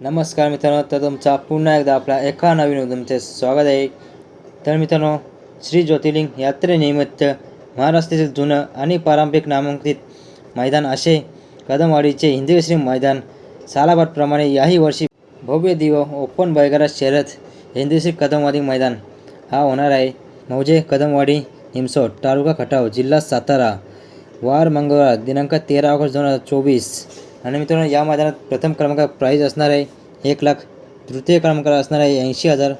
नमस्कार मित्रांनो तर तुमचा पुन्हा एकदा आपला एका नवीन तुमचे स्वागत आहे. तर मित्रांनो श्री ज्योतिर्लिंग यात्रेनिमित्त महाराष्ट्रातील जुनं आणि पारंपरिक नामांकित मैदान असे कदमवाडीचे हिंदकेसरी मैदान सालाबादप्रमाणे याही वर्षी भव्य दिव ओपन बैगरा शर्यत हिंदकेसरी कदमवाडी मैदान हा होणार आहे. मौजे कदमवाडी हिमसोट तालुका खटाव जिल्हा सातारा वार मंगळवार दिनांक तेरा ऑगस्ट दोन हजार चोवीस आणि मित्रांनो या मैदानात प्रथम क्रमांक प्राईज असणार आहे एक लाख तृतीय क्रमांक असणार आहे ऐंशी हजार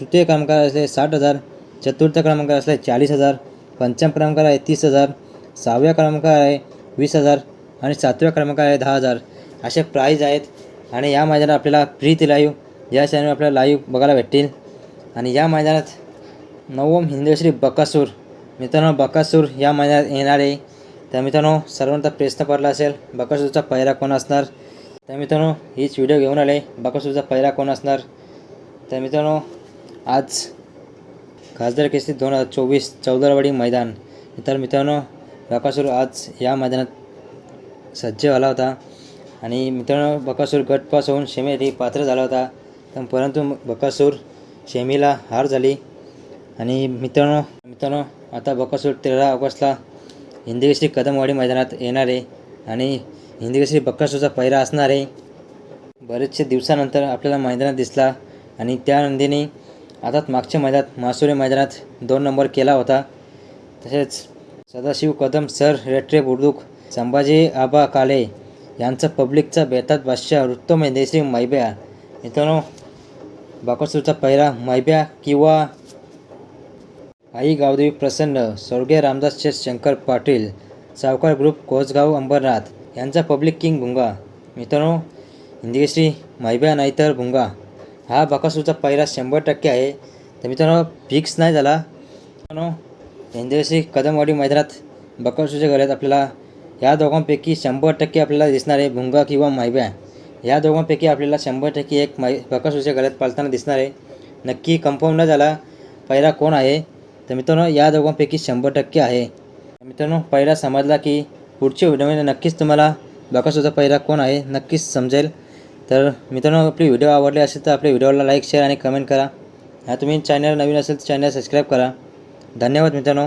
तृतीय क्रमांक असले साठ हजार चतुर्थ क्रमांक असले चाळीस हजार पंचम क्रमांक आहे तीस हजार सहाव्या क्रमांक आहे वीस हजार आणि सातव्या क्रमांक आहे दहा हजार. असे प्राईज आहेत आणि या मैदानात आपल्याला फ्री लाईव्ह या चॅनलवर आपल्याला लाईव्ह बघायला भेटतील. आणि या मैदानात नवम हिंदश्री बकासूर मित्रांनो बकासूर या मैदानात येणार आहे. तर मित्रांनो सर्वांचा प्रश्न पडला असेल बकासूरचा पहिरा कोण असणार? तर मित्रांनो हीच व्हिडिओ घेऊन आले बकासूरचा पहिरा कोण असणार? तर मित्रांनो आज खासदार केसरी दोन हजार चोवीस चौदारवाडी मैदान. तर मित्रांनो बकासूर आज या मैदानात सज्ज झाला होता. आणि मित्रांनो बकासूर गटपास होऊन शेमीसाठी पात्र झाला होता. तर परंतु बकासूर शेमीला हार झाली. आणि मित्रांनो मित्रांनो आता बकासूर तेरा ऑगस्टला हिंदकेसरी कदमवाडी मैदानात येणार आहे आणि हिंदकेसरी बक्कासूचा पहिरा असणार आहे बरेचसे दिवसानंतर आपल्याला मैदानात दिसला आणि त्या नंदीने आता मागच्या मैदानात मासुरे मैदानात दोन नंबर केला होता. तसेच सदाशिव कदम सर रेट्रे बुर्दुक संभाजी आबा काले यांचा पब्लिकचा बेतात बादशाह रुत्तम हिंदेश्री मैब्या मित्रांनो बाकासूरचा पहिरा मैब्या किंवा आई गावदेवी प्रसन्न स्वर्गीय रामदास शेठ शंकर पाटील सावकार ग्रुप कोसगाव अंबरनाथ यांचा पब्लिक किंग भुंगा. मित्रांनो हिंदीश्री मैब्या नाहीतर भुंगा. हा बकासूरचा पहिला शंभर टक्के आहे. तर मित्रांनो फिक्स नाही झाला. मित्रांनो हिंदीश्री कदमवाडी मैदानात बकासूरच्या घरात आपल्याला या दोघांपैकी शंभर टक्के आपल्याला दिसणार आहे भुंगा किंवा माहिब्या या दोघांपैकी आपल्याला शंभर टक्के एक माय बकासूरच्या घरात पाळताना दिसणार. आहे नक्की कन्फर्म न झाला पहिला कोण आहे? तर मित्रांनो या दोघांपैकी शंभर टक्के आहे. मित्रांनो पहिला समजला की पुढच्या व्हिडिओमध्ये नक्कीच तुम्हाला बकासूरचा पहिला कोण आहे नक्कीच समजेल. तर मित्रांनो आपली व्हिडिओ आवडली असेल तर आपल्या व्हिडिओला लाईक शेअर आणि कमेंट करा. हा तुम्ही चॅनल नवीन असेल तर चॅनल सबस्क्राईब करा. धन्यवाद मित्रांनो.